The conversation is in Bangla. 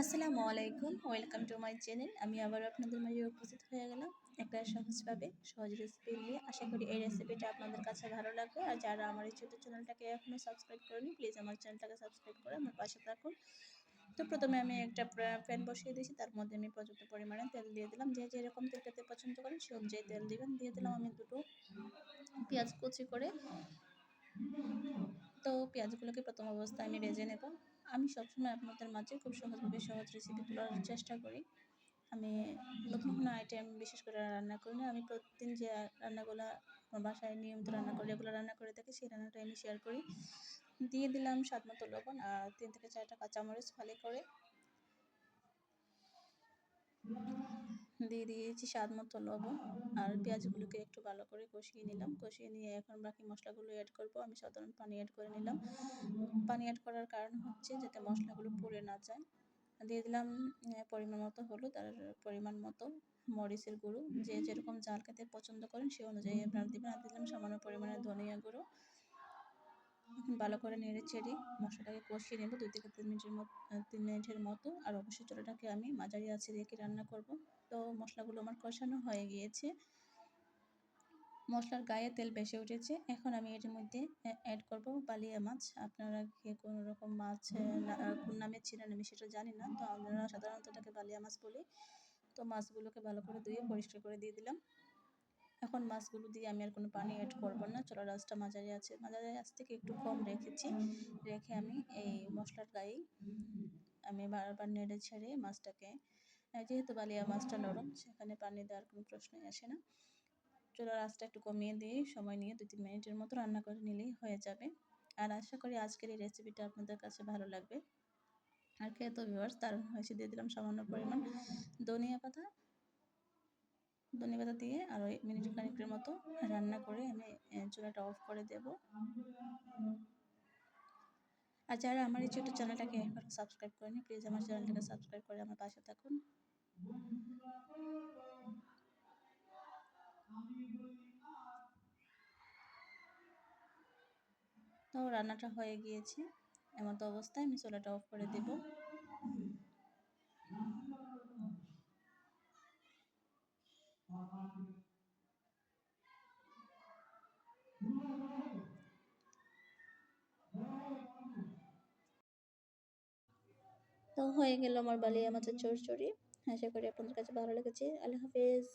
আসসালামু আলাইকুম, ওয়েলকাম টু মাই চ্যানেল। আমি আবার আপনাদের মাঝে উপস্থিত হয়ে গেলাম একটা সহজভাবে সহজ রেসিপি নিয়ে। আশা করি এই রেসিপিটা আপনাদের কাছে ভালো লাগবে। আর যারা আমার এই ছোটো চ্যানেলটাকে এখনও সাবস্ক্রাইব করেনি প্লিজ আমার চ্যানেলটাকে সাবস্ক্রাইব করে আমার পাশে থাকুন। তো প্রথমে আমি একটা প্যান বসিয়ে দিয়েছি। তার মধ্যে আমি পর্যাপ্ত পরিমাণে তেল দিয়ে দিলাম। যে যেরকম তেল খেতে পছন্দ করেন সে অনুযায়ী তেল দিবেন। দিয়ে দিলাম আমি দুটো পেঁয়াজ কুচি করে। তো পেঁয়াজগুলোকে প্রথম অবস্থায় আমি ভেজে নেব। আমি সবসময় আপনাদের মাঝে খুব সহজভাবে সহজ রেসিপি তোলার চেষ্টা করি। আমি নতুন কোনো আইটেম বিশেষ করে রান্না করি না। আমি প্রতিদিন যে রান্নাগুলো আমার বাসায় নিয়মিত রান্না করি এগুলো রান্না করে থাকি, সেই রান্নাটা আমি শেয়ার করি। দিয়ে দিলাম স্বাদ মতো লবণ আর তিন থেকে চারটা কাঁচামরিচ ফালি করে। দিয়ে দিয়েছি স্বাদ মতো লবণ আর পেঁয়াজগুলোকে একটু ভালো করে কষিয়ে নিলাম। কষিয়ে নিয়ে এখন বাকি মশলাগুলো অ্যাড করব। আমি সাধারণ পানি অ্যাড করে নিলাম। পানি অ্যাড করার কারণ হচ্ছে যাতে মশলাগুলো পুড়ে না যায়। দিয়ে দিলাম পরিমাণ মতো হলুদ আর পরিমাণ মতো মরিচের গুঁড়ো। যে যেরকম জাল খেতে পছন্দ করেন সে অনুযায়ী আপনারা দেবেন। আর দিলাম সামান্য পরিমাণে ধনিয়া গুঁড়ো। ভালো করে নেড়ে চেড়ে মশলাটাকে কষিয়ে নেব। দুই থেকে তিন মিনিটের মতো, তিন মিনিটের মতো। আর অবশ্যই চুলাটাকে আমি মাঝারি আছে রেখে রান্না করব। তো মশলাগুলো আমার কষানো হয়ে গিয়েছে। মশলার গায়ে তেল বেশি উঠেছে। এখন আমি এর মধ্যে অ্যাড করব বালিয়া মাছ। আপনারা কে কোনো রকম মাছ কোন নামে ছিলেন আমি সেটা জানি না। তো আমরা সাধারণত এটাকে বালিয়া মাছ বলি। তো মাছগুলোকে ভালো করে ধুয়ে পরিষ্কার করে দিয়ে দিলাম। এখন মাছগুলো দিয়ে আমি আর কোনো পানি অ্যাড করব না। চলো রাজটা মাঝারি আছে। মাঝারি আজ থেকে একটু কম রেখেছি। রেখে আমি এই মশলার গায়ে আমি বারবার নেড়ে ছেড়ে মাছটাকে যেহেতু বালিয়া মাছটা নরম, সেখানে পানি দেওয়ার কোনো প্রশ্নই আসে না। চুলার আঁচটা একটু কমিয়ে দিয়ে, সময় নিয়ে দু তিন মিনিটের মতো রান্না করে নিলেই হয়ে যাবে। আর আশা করি আজকের এই রেসিপিটা আপনাদের কাছে ভালো লাগবে। আর খেয়ে তো ভিউয়ার্স দারুণ হয়েছে, দিয়ে দিলাম সামান্য পরিমাণ ধনিয়া পাতা। ধনিয়া পাতা দিয়ে আরও মিনিট খানিকের মতো রান্না করে আমি চুলাটা অফ করে দেব। আর যারা আমার এই ছোটো চ্যানেলটাকে একবার সাবস্ক্রাইব করেনি প্লিজ আমার চ্যানেলটাকে সাবস্ক্রাইব করে আমার পাশে থাকুন। তো রান্নাটা হয়ে গিয়েছে। এমন তো অবস্থায় আমি চুলাটা অফ করে দেব। তো হয়ে গেল আমার বালিয়া মাছের চড়চড়ি। আশা করি আপনাদের কাছে ভালো লেগেছে। আল্লাহ হাফেজ।